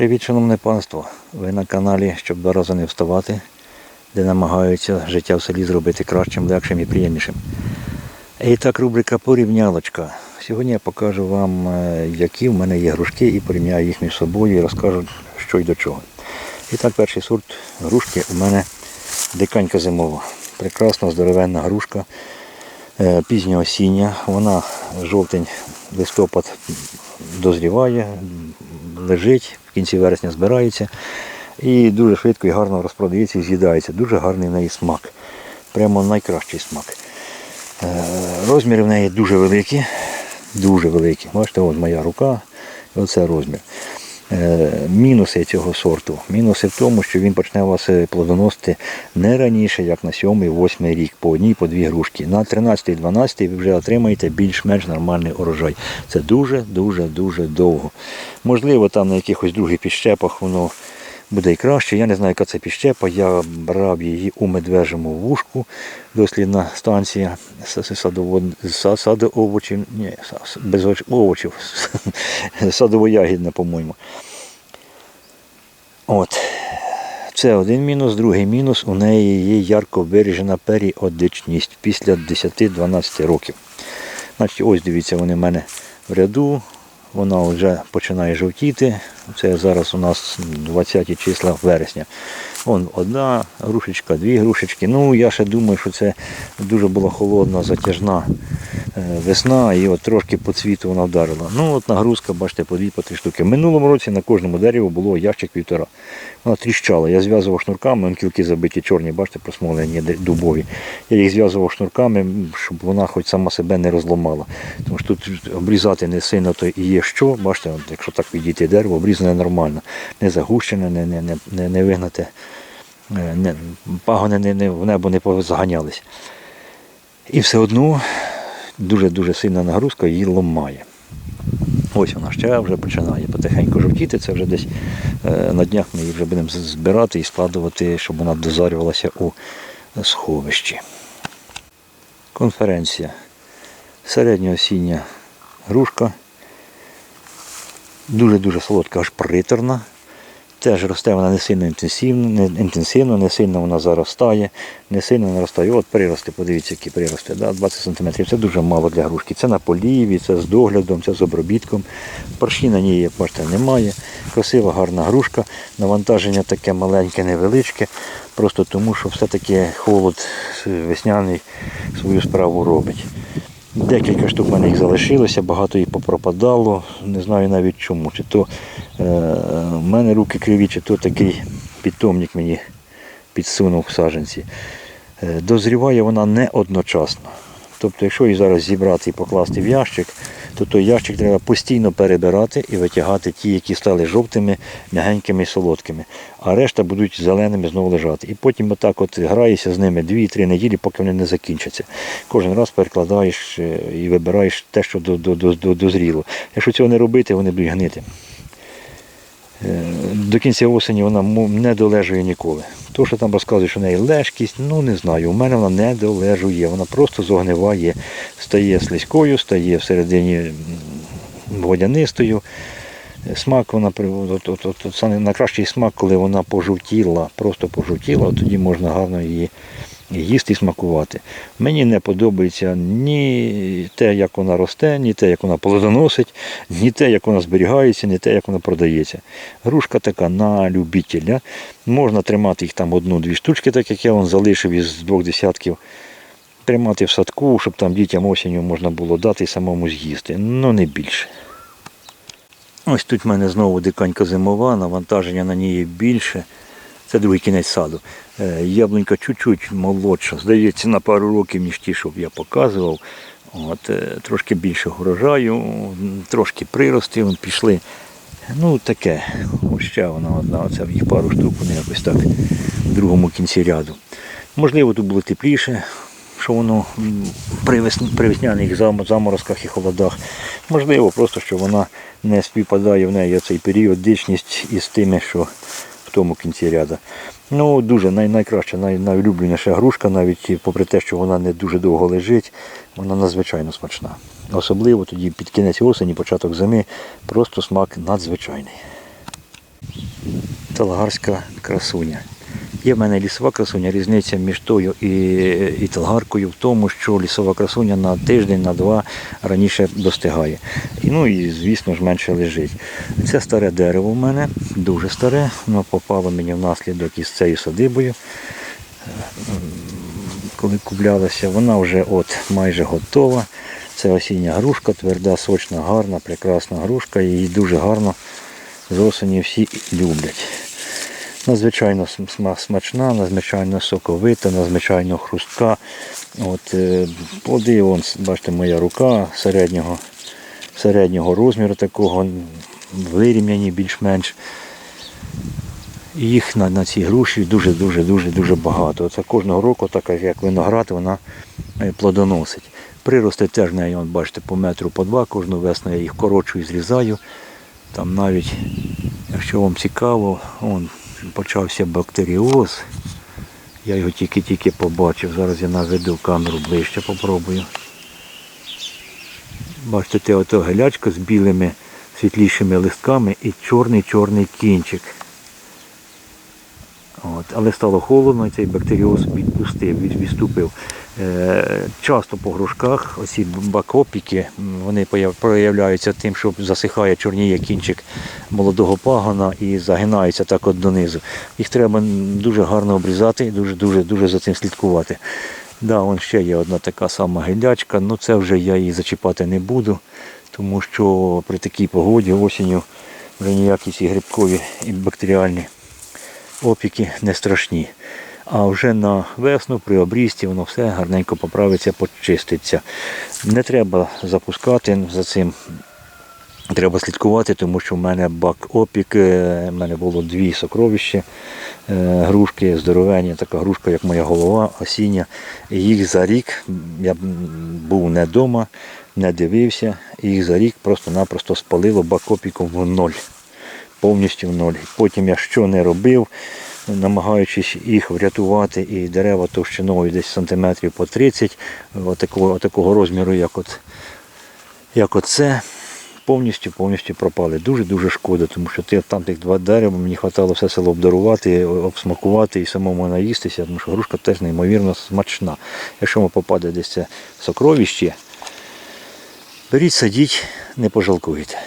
Привіт, шановне панство! Ви на каналі, щоб два рази не вставати, де намагаються життя в селі зробити кращим, легшим і приємнішим. І так, рубрика Порівнялочка. Сьогодні я покажу вам, е, які в мене є грушки, і порівняю їх між собою і розкажу, що й до чого. І так, перший сорт грушки у мене диканька зимова. Прекрасна, здоровенна грушка, е, пізня осіння. Вона жовтень, листопад дозріває, лежить, в кінці вересня збирається і дуже швидко і гарно розпродається і з'їдається. Дуже гарний в неї смак. Прямо найкращий смак. Е, Розміри в неї дуже великі, дуже великі. Бачите, ось моя рука, оце розмір. Е, Мінуси цього сорту. Мінуси в тому, що він почне вас е, плодоносити не раніше, як на 7-8 рік, по одній, по дві грушки. На 13-12 ви вже отримаєте більш-менш нормальний урожай. Це дуже-дуже дуже довго. Можливо, там на якихось других підщепах воно буде і краще. Я не знаю, яка це підщепа. Я брав її у медвежому вушку, дослідна станція садово- са- садоовочів, ні, без овочів, садово-ягідна, по-моєму. От. Це один мінус, другий мінус. У неї є ярко виражена періодичність після 10-12 років. Значить, ось дивіться, вони в мене в ряду. Вона вже починає жовтіти. Це зараз у нас 20 числа вересня. Вон одна грушечка, дві грушечки. Ну, я ще думаю, що це дуже була холодна, затяжна е, весна, і от трошки по цвіту вона вдарила. Ну, от нагрузка, бачите, по дві, по три штуки. В минулому році на кожному дереві було ящик півтора. Вона тріщала. Я зв'язував шнурками, вон кілки забиті чорні, бачите, просмолені дубові. Я їх зв'язував шнурками, щоб вона хоч сама себе не розламала. Тому що тут обрізати не сильно то і є що. Бачите, якщо так підійти дерево, обрізане нормально. Не загущене, не, не, не, не, вигнате, не, пагони не, не, в небо не позаганялись. І все одно дуже-дуже сильна нагрузка її ламає. Ось вона ще вже починає потихеньку жовтіти. Це вже десь е, на днях ми її вже будемо збирати і складувати, щоб вона дозарювалася у сховищі. Конференція. Середньоосіння грушка. Дуже-дуже солодка, аж приторна. Теж росте вона не сильно інтенсивно, не, інтенсивно, не сильно вона заростає, не сильно наростає. От прирости, подивіться, які прирости. Да? 20 см. Це дуже мало для грушки. Це на поліві, це з доглядом, це з обробітком. Парші на ній, бачите, немає. Красива, гарна грушка. Навантаження таке маленьке, невеличке. Просто тому, що все-таки холод весняний свою справу робить. Декілька штук в мене їх залишилося, багато їх попропадало. Не знаю навіть чому. Чи то е, в мене руки криві, чи то такий питомник мені підсунув в саженці. Е, дозріває вона не одночасно. Тобто, якщо її зараз зібрати і покласти в ящик, то той ящик треба постійно перебирати і витягати ті, які стали жовтими, м'ягенькими і солодкими. А решта будуть зеленими знову лежати. І потім отак от граєшся з ними 2-3 неділі, поки вони не закінчаться. Кожен раз перекладаєш е, і вибираєш те, що до- до- до- до- дозріло. Якщо цього не робити, вони будуть гнити. Е, До кінця осені вона не долежує ніколи. То, що там розказують, що в неї лежкість, ну не знаю. У мене вона не долежує, вона просто зогниває, стає слизькою, стає всередині водянистою. Смак вона от, от, от, от, найкращий смак, коли вона пожовтіла, просто пожовтіла, тоді можна гарно її їсти і смакувати. Мені не подобається ні те, як вона росте, ні те, як вона плодоносить, ні те, як вона зберігається, ні те, як вона продається. Грушка така на любителя. Можна тримати їх там одну-дві штучки, так як я вон залишив із двох десятків. Тримати в садку, щоб там дітям осінню можна було дати і самому з'їсти. Ну не більше. Ось тут в мене знову диканька зимова, навантаження на ній більше. Це другий кінець саду. Е, Яблунька чуть-чуть молодша, здається, на пару років, ніж ті, що я показував. От, е, трошки більше урожаю, трошки прирости пішли. Ну таке, ось ще вона одна, оце їх пару штук, вони якось так в другому кінці ряду. Можливо, тут було тепліше, що воно при, весн- при весняних заморозках і холодах. Можливо, просто що вона не співпадає в неї цей періодичність із тими, що тому кінці ряду. Ну, дуже най, найкраща, най, найулюбленіша грушка, навіть попри те, що вона не дуже довго лежить, вона надзвичайно смачна. Особливо тоді під кінець осені, початок зими, просто смак надзвичайний. Талагарська красуня. Є в мене лісова красуня, різниця між тою і, і талгаркою в тому, що лісова красуня на тиждень, на два раніше достигає. І, ну і звісно ж менше лежить. Це старе дерево в мене, дуже старе, воно попало мені внаслідок із цією садибою. Коли куплялася, вона вже от майже готова. Це осіння грушка, тверда, сочна, гарна, прекрасна грушка. Її дуже гарно з осені всі люблять. Надзвичайно смачна, надзвичайно соковита, надзвичайно хрустка. От, е, плоди, вон, бачите, моя рука середнього, середнього розміру такого, вирівняні більш-менш. Їх на, на цій груші дуже-дуже дуже дуже багато. Це кожного року, така як виноград, вона е, плодоносить. Прирости теж неї, бачите, по метру, по два. Кожну весну я їх корочую, зрізаю. Там навіть, якщо вам цікаво, он, почався бактеріоз. Я його тільки-тільки побачив. Зараз я наведу камеру ближче, попробую. Бачите, те ото гелячко з білими світлішими листками і чорний-чорний кінчик. От, але стало холодно і цей бактеріоз відпустив, відступив. Е, часто по грушках оці бакопіки вони проявляються тим, що засихає, чорніє кінчик молодого пагона і загинається так от донизу. Їх треба дуже гарно обрізати і дуже, дуже, дуже за цим слідкувати. Да, вон ще є одна така сама гілячка, ну це вже я її зачіпати не буду, тому що при такій погоді осінню вже ніякі ці грибкові і бактеріальні опіки не страшні. А вже на весну при обрізці воно все гарненько поправиться, почиститься. Не треба запускати за цим. Треба слідкувати, тому що в мене бак опік, е, в мене було дві сокровища, е, грушки здоровенні, така грушка, як моя голова, осіння. Їх за рік, я був не вдома, не дивився, їх за рік просто-напросто спалило бак опіком в ноль повністю в ноль. Потім я що не робив, намагаючись їх врятувати, і дерева товщиною десь сантиметрів по 30, отакого, отакого розміру, як от, як оце, повністю повністю пропали. Дуже-дуже шкода, тому що там тих два дерева, мені вистачало все село обдарувати, обсмакувати і самому наїстися, тому що грушка теж неймовірно смачна. Якщо вам попаде десь це сокровище, беріть, садіть, не пожалкуєте.